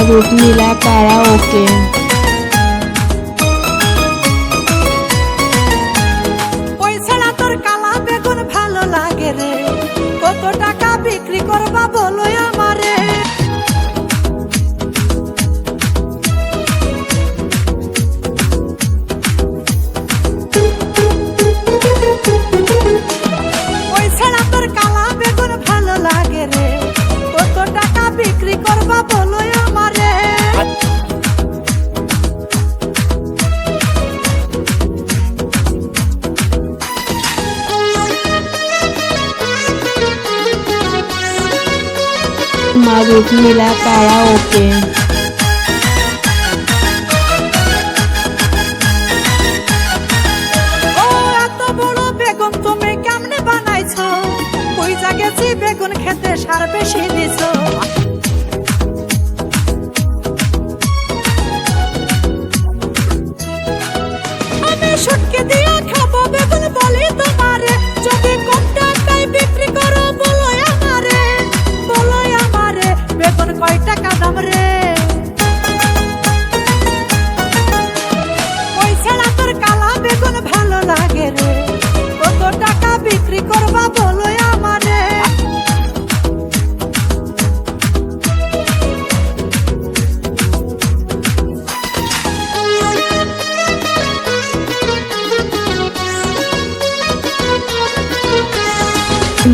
নীলা কারা ওকে। ওই ছাড়া তোর কালা বেগুন ভালো লাগে রে। কত টাকা বিক্রি করবা বলো আমারে। কইজা গেছি বেগুন খেতে সার বেশি দিছো। আমি শুটকে দিয়া খাব বেগুন বলি তোমারে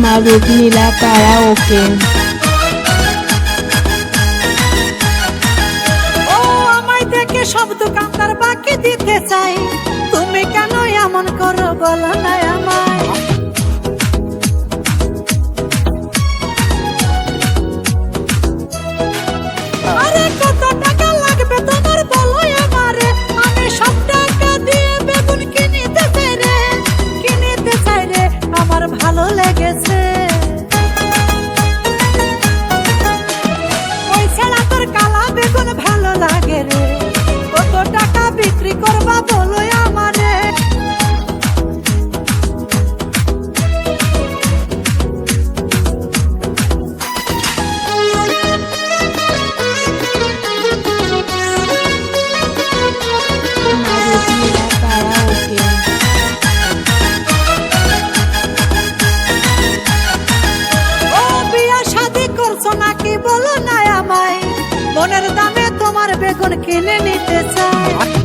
মারুফ নীলা কারা ওকে। ও, আমায় দেখে সব দোকানদার বাকি দিতে চাই। তুমি কেন এমন করো, বলো না মনের দামে তোমার বেগুন কিনে নিতে চাই।